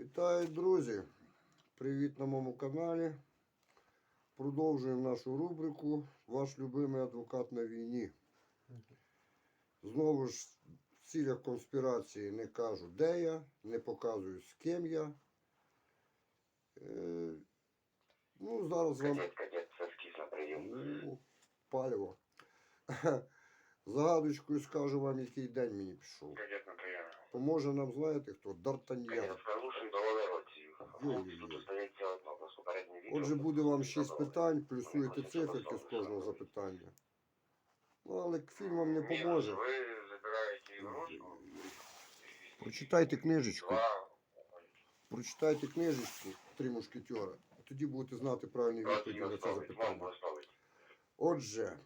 Вітаю, друзі! Привіт на моєму каналі. Продовжуємо нашу рубрику Ваш любимий адвокат на війні. Знову ж в цілях конспірації не кажу, де я, не показую з ким я. Е, ну, зараз вам ну, паліво. Загадочкою скажу вам, який день мені пішов. Поможе нам, знаєте хто? Д'Артаньян. Отже, буде вам шість питань, плюсуєте циферки з кожного запитання. Ну, але фільм вам не поможе. Прочитайте книжечку. Прочитайте книжечку Три мушкетера. Тоді будете знати правильні відповіді на це запитання. Отже,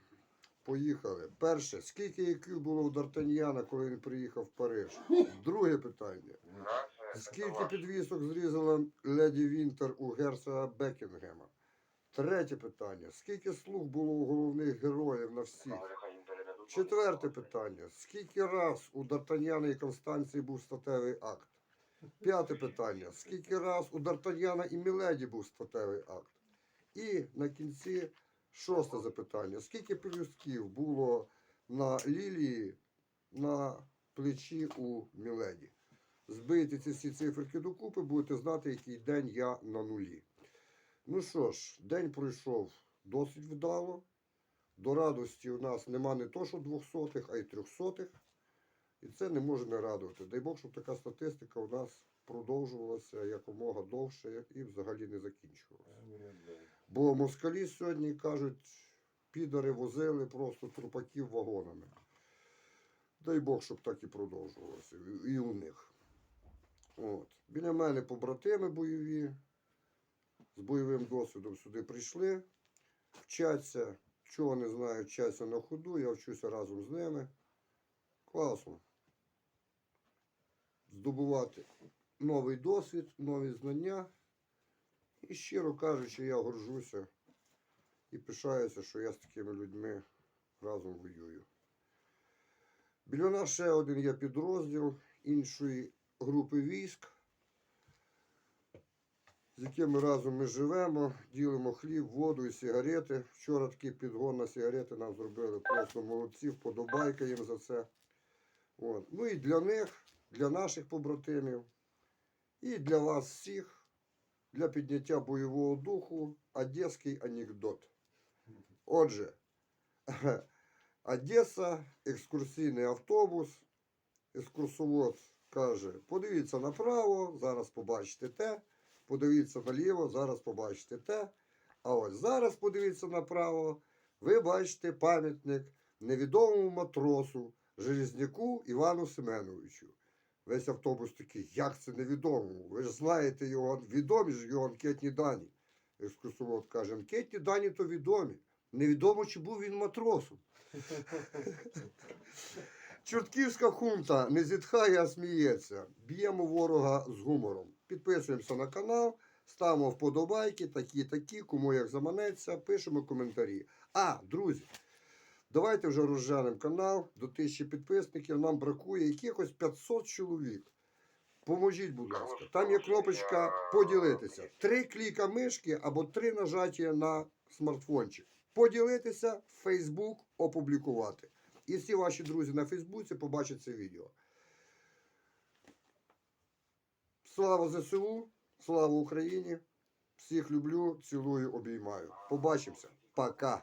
поїхали. Перше, скільки IQ було у Д'Артаньяна, коли він приїхав в Париж? Друге питання. Скільки підвісок зрізала леді Вінтер у герцога Бекінгема? Третє питання. Скільки слуг було у головних героїв на всіх? Четверте питання. Скільки раз у Д'Артаньяна і Констанції був статевий акт? П'яте питання. Скільки раз у Д'Артаньяна і Міледі був статевий акт? І на кінці шосте запитання. Скільки пелюстків було на лілії на плечі у Міледі? Збийте ці всі циферки докупи, будете знати, який день я на нулі. Ну що ж, день пройшов досить вдало. До радості у нас нема не то, що двохсотих, а й трьохсотих. І це не може не радувати. Дай Бог, щоб така статистика у нас продовжувалася якомога довше і взагалі не закінчувалася. Бо москалі сьогодні кажуть, підари возили просто трупаків вагонами. Дай Бог, щоб так і продовжувалося. І- І у них. От. Біля мене побратими бойові з бойовим досвідом сюди прийшли, вчаться, чого не знаю, вчаться на ходу, я вчуся разом з ними. Класно. Здобувати новий досвід, нові знання. І щиро кажучи, я горжуся і пишаюся, що я з такими людьми разом воюю. Біля нас ще один є підрозділ іншої групи військ, з якими разом ми живемо, ділимо хліб, воду і сигарети. Вчора такий підгон на сигарети нам зробили. Просто молодці, вподобайка їм за це. От. Ну і для них, для наших побратимів, і для вас всіх, для підняття бойового духу, одеський анекдот. Отже, Одеса, екскурсійний автобус, екскурсовод каже, подивіться направо, зараз побачите те, подивіться наліво, зараз побачите те. А ось зараз подивіться направо, ви бачите пам'ятник невідомому матросу, Железняку Івану Семеновичу. Весь автобус такий, як це невідомому? Ви ж знаєте його, відомі ж його анкетні дані. Екскурсовод каже, анкетні дані то відомі. Невідомо, чи був він матросом. Чортківська хунта не зітхає, а сміється. Б'ємо ворога з гумором. Підписуємося на канал, ставимо вподобайки, такі, такі, кому як заманеться, пишемо коментарі. А, друзі, давайте вже розженемо канал до тисячі підписників. Нам бракує якихось 500 чоловік. Поможіть, будь ласка. Там є кнопочка поділитися. Три кліка мишки або три нажаття на смартфончик. Поділитися, Фейсбук опублікувати. І всі ваші друзі на Фейсбуці побачать це відео. Слава ЗСУ, слава Україні! Всіх люблю, цілую, обіймаю. Побачимося. Пока.